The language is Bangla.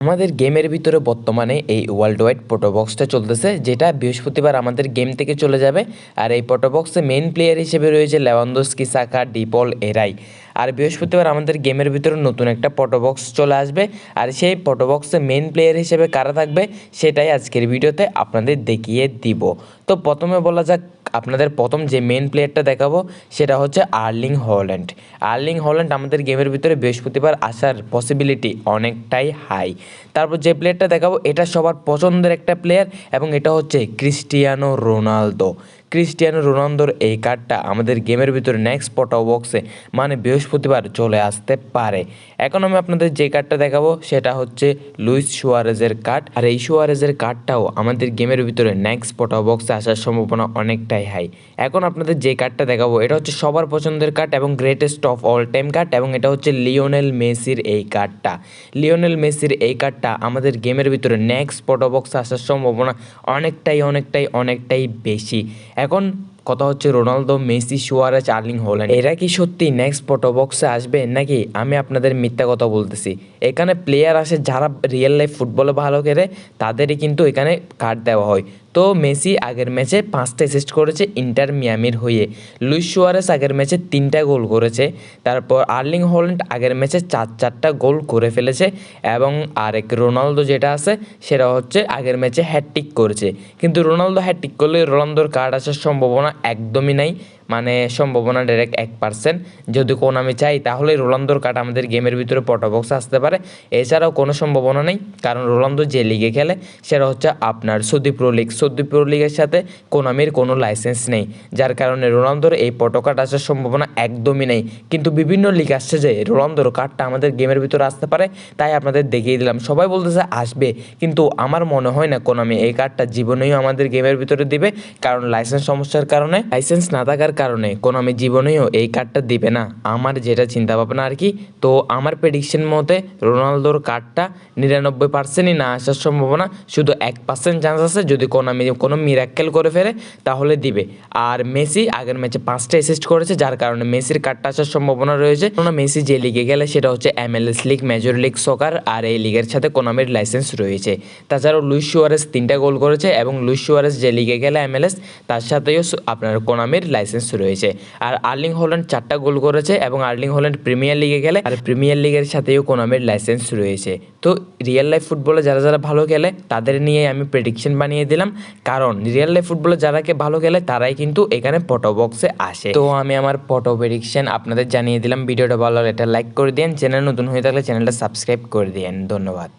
আমাদের গেমের ভিতরে বর্তমানে এই ওয়ার্ল্ড ওয়াইড বক্সটা চলতেছে, যেটা বৃহস্পতিবার আমাদের গেম থেকে চলে যাবে। আর এই বক্সে মেন প্লেয়ার হিসেবে রয়েছে লেভানদোস্কি সাকা ডিপল এরাই। আর বৃহস্পতিবার আমাদের গেমের ভিতরে নতুন একটা বক্স চলে আসবে। আর সেই বক্সে মেন প্লেয়ার হিসেবে কারা থাকবে, সেটাই আজকের ভিডিওতে আপনাদের দেখিয়ে দিব। তো প্রথমে বলা যাক আপনাদের প্রথম যে মেন প্লেয়ারটা দেখাবো, সেটা হচ্ছে আর্লিং হল্যান্ড। আর্লিং হল্যান্ড আমাদের গেমের ভিতরে বৃহস্পতিবার আসার পসিবিলিটি অনেকটাই হাই তারপর যে প্লেয়ারটা দেখাবো, এটা সবার পছন্দের একটা প্লেয়ার এবং এটা হচ্ছে ক্রিস্টিয়ানো রোনালদো। ক্রিস্টিয়ানো রোনালদোর এই কার্ডটা আমাদের গেমের ভিতরে নেক্সট পটা বক্সে মানে বৃহস্পতিবার চলে আসতে পারে। এখন আমি আপনাদের যে কার্ডটা দেখাবো, সেটা হচ্ছে লুইস সুয়ারেজের কার্ড আর এই সুয়ারেজের কার্ডটাও আমাদের গেমের ভিতরে নেক্সট পটা বক্সে আসার সম্ভাবনা অনেকটাই হাই এখন আপনাদের যে কার্ডটা দেখাবো, এটা হচ্ছে সবার পছন্দের কার্ড এবং greatest of all time card এবং এটা হচ্ছে লিওনেল মেসির এই কার্ডটা লিওনেল মেসির এই কার্ডটা আমাদের গেমের ভিতরে নেক্সট পটা বক্সে আসার সম্ভাবনা অনেকটাই অনেকটাই অনেকটাই বেশি। এখন কথা হচ্ছে রোনালদো, মেসি, সুয়ারেজ চার্লিং হোল্যান্ড। এরা কি সত্যি নেক্সট বক্সে আসবে? নাকি আমি আপনাদের মিথ্যা কথা বলতেছি? এখানে প্লেয়ার আসে যারা রিয়েল লাইফ ফুটবলে ভালো খেলে, তাদেরই কিন্তু এখানে কার্ড দেওয়া হয়। তো মেসি আগের ম্যাচে পাঁচটা অ্যাসিস্ট করেছে ইন্টার মিয়ামির হয়ে। লুইস সুয়ারেস আগের ম্যাচে তিনটা গোল করেছে। তারপর আর্লিং হল্যান্ড আগের ম্যাচে চার চারটা গোল করে ফেলেছে এবং আরেক রোনালদো যেটা আছে, সেটা হচ্ছে আগের ম্যাচে হ্যাটটিক করেছে। কিন্তু রোনালদো হ্যাটটিক করলে রোনালদোর কার্ড আসার সম্ভাবনা একদমই নাই। মানে সম্ভাবনা ডাইরেক্ট এক পার্সেন্ট যদি কোন আমি চাই, তাহলে রোনালদোর কার্ড আমাদের গেমের ভিতরে পটাবক্স আসতে পারে। এছাড়াও কোনো সম্ভাবনা নেই, কারণ রোনালদো যে লিগে খেলে, সেটা হচ্ছে আপনার Saudi pro league Saudi pro লিগের সাথে কোনামির কোনো লাইসেন্স নেই, যার কারণে রোনালদোর এই পটো কার্ড আসার সম্ভাবনা একদমই নেই। কিন্তু বিভিন্ন লিগ আসছে যে, রোনালদোর কার্ডটা আমাদের গেমের ভিতরে আসতে পারে, তাই আপনাদের দেখিয়ে দিলাম। সবাই বলতেছে আসবে, কিন্তু আমার মনে হয় না কোনামি, এই কার্ডটা জীবনেও আমাদের গেমের ভিতরে দিবে, কারণ লাইসেন্স সমস্যার কারণে লাইসেন্স না থাকার কারণে কোনামি জীবনেও এই কার্ডটা দিবে না। আমার যেটা চিন্তা ভাবনা আর কি, তো আমার প্রেডিকশন মতে রোনালদোর কার্ডটা নিরানব্বই পার্সেন্টই না আসার সম্ভাবনা, শুধু এক পার্সেন্ট চান্স আছে, যদি কোনামি কোনো মিরাক্কেল করে ফেলে, তাহলে দিবে। আর মেসি আগের ম্যাচে পাঁচটা অ্যাসিস্ট করেছে, যার কারণে মেসির কার্ডটা আসার সম্ভাবনা রয়েছে। কোনো মেসি যে লিগে গেলে, সেটা হচ্ছে MLS league major league soccer আর এই লিগের সাথে কোনামির লাইসেন্স রয়েছে। তাছাড়াও লুইস সুয়ারেস তিনটা গোল করেছে, এবং লুইস সুয়ারেস যে লিগে গেলে এমএলএস তার সাথেও আপনার কোনামির লাইসেন্স রয়েছে। আর আর্লিং হল্যান্ড চারটা গোল করেছে এবং আর্লিং হল্যান্ড প্রিমিয়ার লিগে গেলে আর প্রিমিয়ার লিগের সাথেও কোনামির লাইসেন্স রয়েছে। তো রিয়েল লাইফ ফুটবলে যারা যারা ভালো খেলে, তাদের নিয়ে আমি প্রেডিকশন বানিয়ে দিলাম। কারণ রিয়েল লাইফ ফুটবলে যারাকে ভালো খেলে, তারাই কিন্তু এখানে পটো বক্সে আসে। তো আমি আমার পটো প্রেডিকশন আপনাদের জানিয়ে দিলাম। ভিডিওটা ভালো হলে এটা লাইক করে দিন চ্যানেল নতুন হয়ে থাকলে চ্যানেলটা সাবস্ক্রাইব করে দিন ধন্যবাদ।